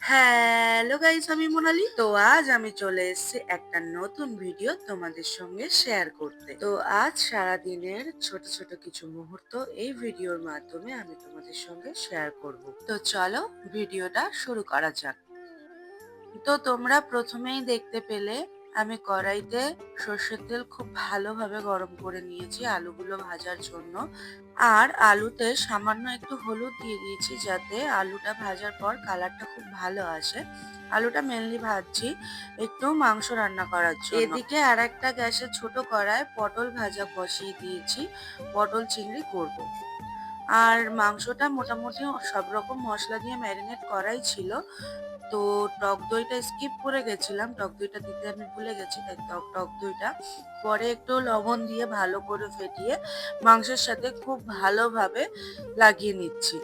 Hello guys আমি মোনালি। তো আজ আমি চলে এসেছি একটা নতুন ভিডিও তোমাদের সঙ্গে শেয়ার করতে। তো আজ সারা দিনের ছোট ছোট কিছু মুহূর্ত এই ভিডিওর মাধ্যমে আমি তোমাদের সঙ্গে শেয়ার করব। তো চলো ভিডিওটা শুরু করা যাক। তো তোমরা প্রথমেই দেখতে পেলে আমি কড়াইতে সর্ষের তেল খুব ভালোভাবে গরম করে নিয়েছি আলুগুলো ভাজার জন্য। আর আলুতে সামান্য একটু হলুদ দিয়ে দিয়েছি যাতে আলুটা ভাজার পর কালারটা খুব ভালো আসে। আলুটা মেনলি ভাজছি একটু মাংস রান্না করার জন্য। এদিকে আর একটা গ্যাসে ছোট কড়ায় পটল ভাজা বসিয়ে দিয়েছি। পটল চিংড়ি করব। আর মাংসটা মোটামুটি সব রকম মশলা দিয়ে ম্যারিনেট করাই ছিল। তো টক দইটা স্কিপ করে গেছিলাম, টক দইটা দিতে আমি ভুলে গেছি, তাই টক টক দইটা। পরে একটু লবণ দিয়ে ভালো করে ফেটিয়ে মাংসের সাথে খুব ভালোভাবে লাগিয়ে নিচ্ছি।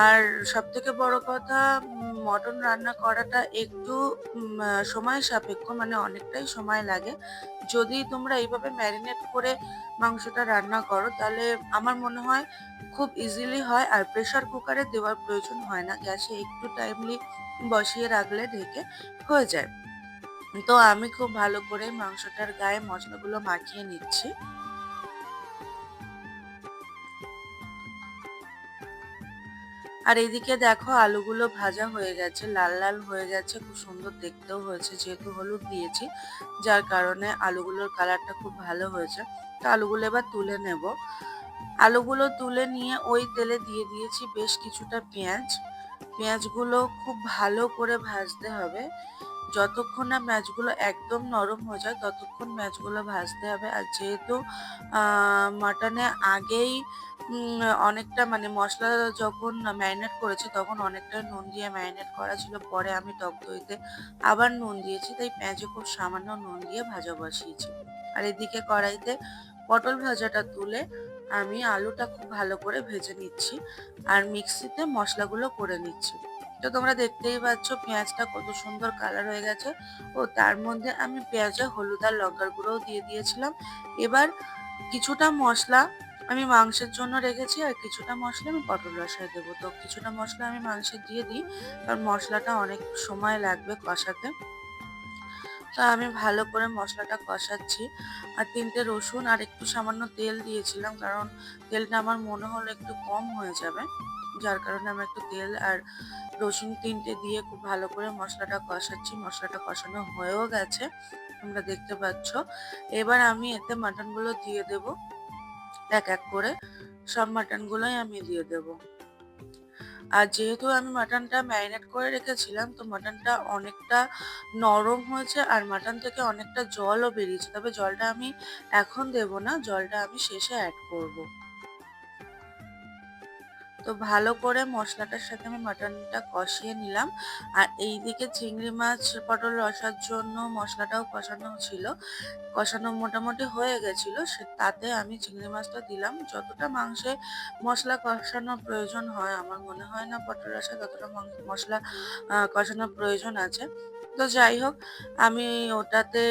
আর সব থেকে বড় কথা মটন রান্না করাটা একটু সময় সাপেক্ষ মানে অনেকটাই সময় লাগে। যদি তোমরা এইভাবে ম্যারিনেট করে মাংসটা রান্না করো, তাহলে আমার মনে হয় খুব ইজিলি হয় আর প্রেশার কুকারে দেওয়ার প্রয়োজন হয় না। গ্যাসে একটু টাইমলি বসিয়ে রাখলে ঢেকে হয়ে যায়। তো আমি খুব ভালো করে মাংসটার গায়ে মশলাগুলো মাখিয়ে নিচ্ছি। আর এদিকে দেখো আলুগুলো ভাজা হয়ে গেছে, লাল লাল হয়ে গেছে, খুব সুন্দর দেখতেও হয়েছে যেহেতু হলুদ দিয়েছি, যার কারণে আলুগুলোর কালারটা খুব ভালো হয়েছে। তো আলুগুলো এবার তুলে নেব। আলুগুলো তুলে নিয়ে ওই তেলে দিয়ে দিয়েছি বেশ কিছুটা পেঁয়াজ। পেঁয়াজগুলো খুব ভালো করে ভাজতে হবে। যতক্ষণ না ম্যাচগুলো একদম নরম হয়ে যায়, ততক্ষণ ম্যাচগুলো ভাজতে হবে। আর যেহেতু মাটনে আগেই অনেকটা মানে মশলা যখন ম্যারিনেট করেছি, তখন অনেকটা নুন দিয়ে ম্যারিনেট করা ছিল। পরে আমি টক দইতে আবার নুন দিয়েছি, তাই পেঁয়াজে খুব সামান্য নুন দিয়ে ভাজা বসিয়েছি। আর এদিকে কড়াইতে পটল ভাজাটা তুলে আমি আলুটা খুব ভালো করে ভেজে নিচ্ছি। আর মিক্সিতে মশলাগুলো করে নিচ্ছি। তো তোমরা দেখতেই পাচ্ছ পেঁয়াজটা কত সুন্দর কালার হয়ে গেছে। ও, তার মধ্যে আমি পেঁয়াজে হলুদ আর লঙ্কার গুঁড়োও দিয়ে দিয়েছিলাম। এবার কিছুটা মশলা আমি মাংসের জন্য রেখেছি আর কিছুটা মশলা আমি পটল রসায় দেবো। তো কিছুটা মশলা আমি মাংসে দিয়ে দিই, কারণ মশলাটা অনেক সময় লাগবে কষাতে। তা আমি ভালো করে মশলাটা কষাচ্ছি। আর তিনটে রসুন আর একটু সামান্য তেল দিয়েছিলাম, কারণ তেলটা আমার মনে হলো একটু কম হয়ে যাবে। যার কারণে আমি একটু তেল আর রসুন তিনটে দিয়ে খুব ভালো করে মশলাটা কষাচ্ছি। মশলাটা কষানো হয়েও গেছে, তোমরা দেখতে পাচ্ছ। এবার আমি এতে মাটনগুলো দিয়ে দেব। এক এক করে সব মাটনগুলোই আমি দিয়ে দেবো। আর যেহেতু আমি মাটনটা ম্যারিনেট করে রেখেছিলাম, তো মাটনটা অনেকটা নরম হয়েছে আর মাটন থেকে অনেকটা জলও বেরিয়েছে তবে জলটা আমি এখন দেব না, জলটা আমি শেষে অ্যাড করব। তো ভালো করে মশলাটার সাথে আমি মাটনটা কষিয়ে নিলাম। আর এই দিকে চিংড়ি মাছ, পটল রসার জন্য মশলাটাও কষানো ছিল। কষানো মোটামুটি হয়ে গেছিল, সে তাতে আমি চিংড়ি মাছটা দিলাম। যতটা মাংসে মশলা কষানোর প্রয়োজন হয়, আমার মনে হয় না পটল রসা ততটা মশলা কষানোর প্রয়োজন আছে। তো যাই হোক, আমি ওটাতে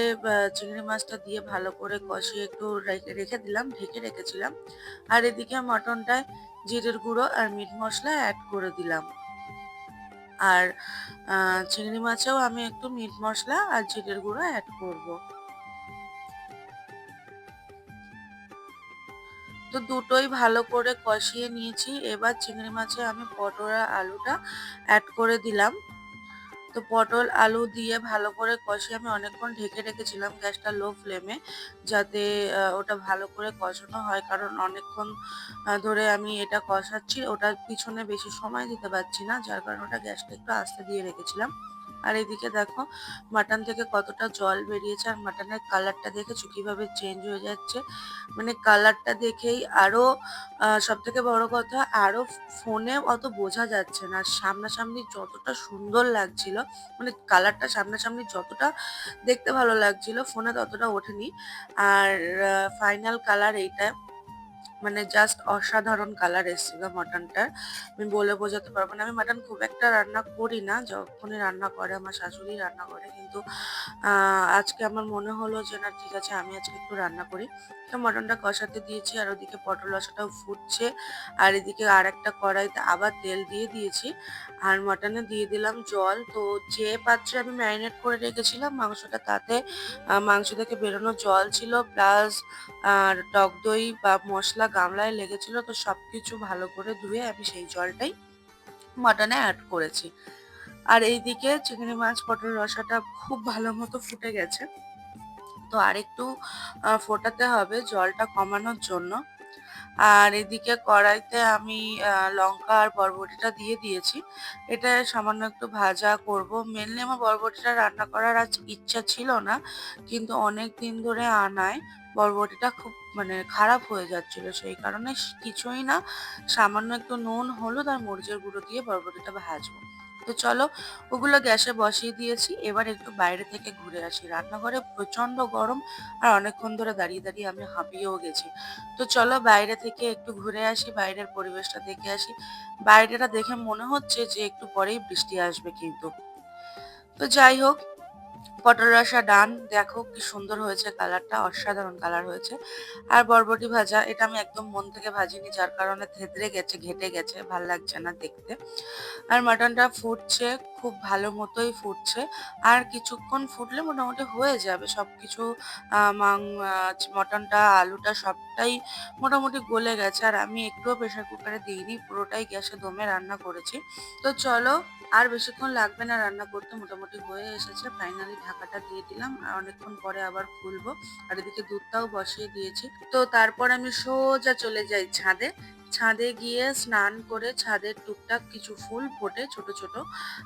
চিংড়ি মাছটা দিয়ে ভালো করে কষিয়ে একটু রেখে দিলাম, ঢেকে রেখেছিলাম। আর এদিকে মটনটায় জিরের গুঁড়ো আর মিট মশলা অ্যাড করে দিলাম। আর চিংড়ি মাছেও আমি একটু মিট মশলা আর জিরের গুঁড়ো অ্যাড করব। তো দুটোই ভালো করে কষিয়ে নিয়েছি। এবার চিংড়ি মাছে আমি পটোরা আলুটা অ্যাড করে দিলাম। তো পটল, আলু দিয়ে ভালো করে কষিয়ে আমি অনেকক্ষণ ঢেকে রেখেছিলাম গ্যাসটা লো ফ্লেমে, যাতে ওটা ভালো করে কষানো হয়। কারণ অনেকক্ষণ ধরে আমি এটা কষাচ্ছি, ওটার পিছনে বেশি সময় দিতে পারছি না, যার কারণে ওটা গ্যাসটা একটু আস্তে দিয়ে রেখেছিলাম। আর এদিকে দেখো মাটন থেকে কতটা জল বেরিয়েছে আর মাটনের কালারটা দেখেছ? কীভাবে চেঞ্জ হয়ে যাচ্ছে? মানে কালারটা দেখেই আরও সব থেকে বড় কথা, আরও ফোনে অত বোঝা যাচ্ছে না। সামনাসামনি যতটা সুন্দর লাগছিল মানে কালারটা সামনাসামনি যতটা দেখতে ভালো লাগছিল ফোনে ততটা ওঠেনি। আর ফাইনাল কালার এইটা মানে জাস্ট অসাধারণ কালার এসেছিল মাটনটার। আমি বলে বোঝাতে পারব না। আমি মাটন খুব একটা রান্না করি না। যখনই রান্না করে, আমার শাশুড়ি রান্না করে, কিন্তু কিন্তু আজকে আমার মনে হলো যে না, ঠিক আছে, আমি আজকে একটু রান্না করি। তো মটনটা কষাতে দিয়েছি আর ওদিকে পটল রসাটাও ফুটছে। আর এদিকে আর একটা কড়াইতে আবার তেল দিয়ে দিয়েছি। আর মটনে দিয়ে দিলাম জল। তো যে পাত্রে আমি ম্যারিনেট করে রেখেছিলাম মাংসটা, তাতে মাংস থেকে বেরোনো জল ছিল, প্লাস আর টক দই বা মশলা গামলায় লেগেছিল, তো সবকিছু ভালো করে ধুয়ে আমি সেই জলটাই মাটনে অ্যাড করেছি। আর এইদিকে চিংড়ি মাছ, পটল রসাটা খুব ভালো মতো ফুটে গেছে। তো আরেকটু ফোটাতে হবে জলটা কমানোর জন্য। আর এদিকে কড়াইতে আমি লঙ্কা আর বরবটিটা দিয়ে দিয়েছি। এটা সামান্য একটু ভাজা করব। মেনলি আমার বরবটিটা রান্না করার আজ ইচ্ছা ছিল না, কিন্তু অনেক দিন ধরে আনায় বরবটিটা খুব মানে খারাপ হয়ে যাচ্ছিল। সেই কারণে কিছুই না, সামান্য একটু নুন, হলুদ আর মরিচের গুঁড়ো দিয়ে বরবটিটা ভাজবো। তো চলো ওগুলো গ্যাসে বসিয়ে দিয়েছি। এবার একটু বাইরে থেকে ঘুরে আসি। রান্নাঘরে প্রচণ্ড গরম আর অনেকক্ষণ ধরে দাঁড়িয়ে দাঁড়িয়ে আমি হাঁপিয়েও গেছি। তো চলো বাইরে থেকে একটু ঘুরে আসি, বাইরের পরিবেশটা দেখে আসি। বাইরেটা দেখে মনে হচ্ছে যে একটু পরেই বৃষ্টি আসবে কিন্তু। তো যাই হোক পটল রসা ডান, দেখো কি সুন্দর হয়েছে কালারটা, অসাধারণ কালার হয়েছে। আর বরবটি ভাজা, এটা আমি একদম মন থেকে ভাজিনি, যার কারণে থেতরে গেছে, ঘেটে গেছে, ভালো লাগছে না দেখতে। আর মাটনটা ফুটছে খুব ভালো মতোই ফুটছে। আর কিছুক্ষণ ফুটলে মোটামুটি হয়ে যাবে। সবকিছু আহ, মাং মটনটা আলুটা সবটাই মোটামুটি গলে গেছে। আর আমি একটুও প্রেশার কুকারে দিইনি পুরোটাই গ্যাসে দমে রান্না করেছি। তো চলো আর বেশিক্ষণ লাগবে না রান্না করতে মোটামুটি হয়ে এসেছে। ফাইনালি ঢাকাটা দিয়ে দিলাম। আর অনেকক্ষণ পরে আবার খুলবো। আর এদিকে দুধটাও বসিয়ে দিয়েছি। তো তারপর আমি সোজা চলে যাই ছাদে। ছাদে গিয়ে স্নান করে ছাদের টুকটাক কিছু ফুল ফোটে ছোট ছোট।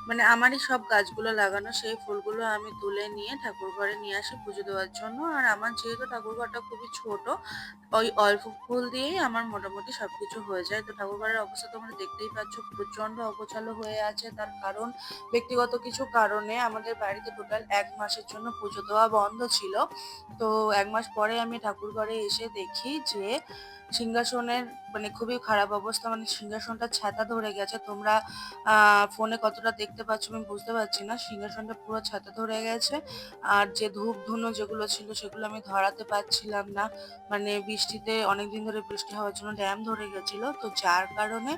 মানে আমারই সব গাছগুলো লাগানো, সেই ফুলগুলো আমি তুলে নিয়ে ঠাকুর ঘরে নিয়ে আসি পুজো দেওয়ার জন্য। আর আমার যেহেতু ঠাকুর ঘরটা খুবই ছোট, ওই অল্প ফুল দিয়েই আমার মোটামুটি সবকিছু হয়ে যায়। তো ঠাকুর ঘরের অবস্থা তোমরা দেখতেই পাচ্ছ প্রচণ্ড অগোছালো হয়ে আছে। তার কারণ, ব্যক্তিগত কিছু কারণে আমাদের বাড়িতে টোটাল এক মাসের জন্য পুজো দেওয়া বন্ধ ছিল। তো এক মাস পরে আমি ঠাকুর ঘরে এসে দেখি যে সিংহাসনের মানে খুবই খারাপ অবস্থা মানে সিংহাসনটা ছাতা ধরে গেছে। তোমরা ফোনে কতটা দেখতে পাচ্ছ আমি বুঝতে পারছি না। সিংহাসনটা পুরো ছাতা ধরে গেছে। আর যে ধূপ ধুনো যেগুলো ছিল সেগুলো আমি ধরাতে পারছিলাম না। মানে বৃষ্টিতে অনেকদিন ধরে বৃষ্টি হওয়ার জন্য ড্যাম ধরে গেছিল। তো যার কারণে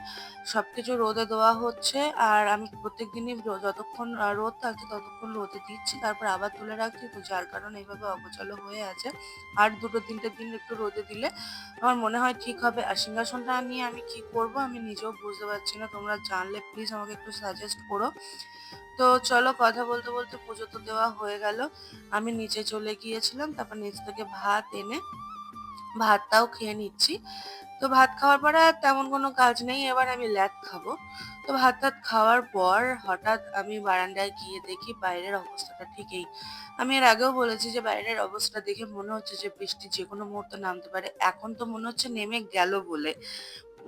সবকিছু রোদে দেওয়া হচ্ছে। আর আমি প্রত্যেক দিনই যতক্ষণ রোদ থাকছে ততক্ষণ রোদে দিচ্ছি। তারপর আবার তুলে রাখছি। তো যার কারণে এইভাবে অগোছালো হয়ে আছে। আর দুটো, তিনটে দিন একটু রোদে দিলে আমার মনে হয় ঠিক হবে আর সিংহাসনটা নিয়ে আমি কি করব আমি নিজেও বুঝতে পারছি না। তোমরা জানলে প্লিজ আমাকে একটু সাজেস্ট করো। তো চলো কথা বলতে বলতে পুজো তো দেওয়া হয়ে গেল। আমি নিচে চলে গিয়েছিলাম, তারপর নিচ থেকে ভাত এনে ভাতটাও খেয়ে নিচ্ছি। তো ভাত খাওয়ার পরে আর তেমন কোনো কাজ নেই, এবার আমি ল্যাদ খাব। তো ভাত টাত খাওয়ার পর হঠাৎ আমি বারান্দায় গিয়ে দেখি বাইরের অবস্থাটা ঠিকই। আমি এর আগেও বলেছি যে বাইরের অবস্থা দেখে মনে হচ্ছে যে বৃষ্টি যে কোনো মুহূর্তে নামতে পারে। এখন তো মনে হচ্ছে নেমে গেল বলে।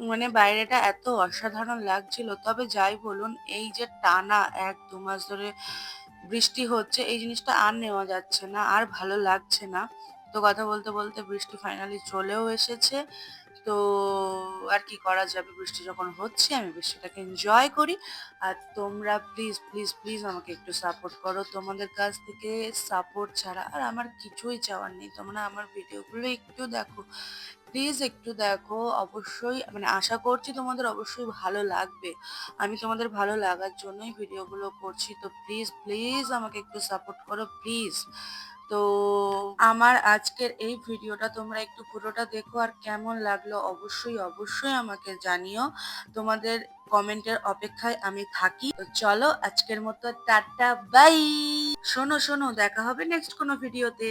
মানে বাইরেটা এত অসাধারণ লাগছিল। তবে যাই বলুন, এই যে টানা এক দু মাস ধরে বৃষ্টি হচ্ছে, এই জিনিসটা আর নেওয়া যাচ্ছে না, আর ভালো লাগছে না। তো কথা বলতে বলতে বৃষ্টি ফাইনালি চলেও এসেছে। তো আর কি করা যাবে? বৃষ্টি যখন হচ্ছে, আমি বৃষ্টিটাকে এনজয় করি। আর তোমরা প্লিজ প্লিজ প্লিজ আমাকে একটু সাপোর্ট করো। তোমাদের কাছ থেকে সাপোর্ট ছাড়া আর আমার কিছুই চাওয়ার নেই। তোমরা আমার ভিডিওগুলো একটু দেখো। প্লিজ একটু দেখো। অবশ্যই মানে আশা করছি তোমাদের অবশ্যই ভালো লাগবে। আমি তোমাদের ভালো লাগার জন্যই ভিডিওগুলো করছি। তো প্লিজ প্লিজ আমাকে একটু সাপোর্ট করো প্লিজ তো আমার আজকের এই ভিডিওটা তোমরা একটু পুরোটা দেখো আর কেমন লাগল অবশ্যই অবশ্যই আমাকে জানিও। তোমাদের কমেন্টের অপেক্ষায় আমি থাকি। তো চলো, আজকের মতো টাটা, বাই! শোনো শোনো, দেখা হবে নেক্সট কোনো ভিডিওতে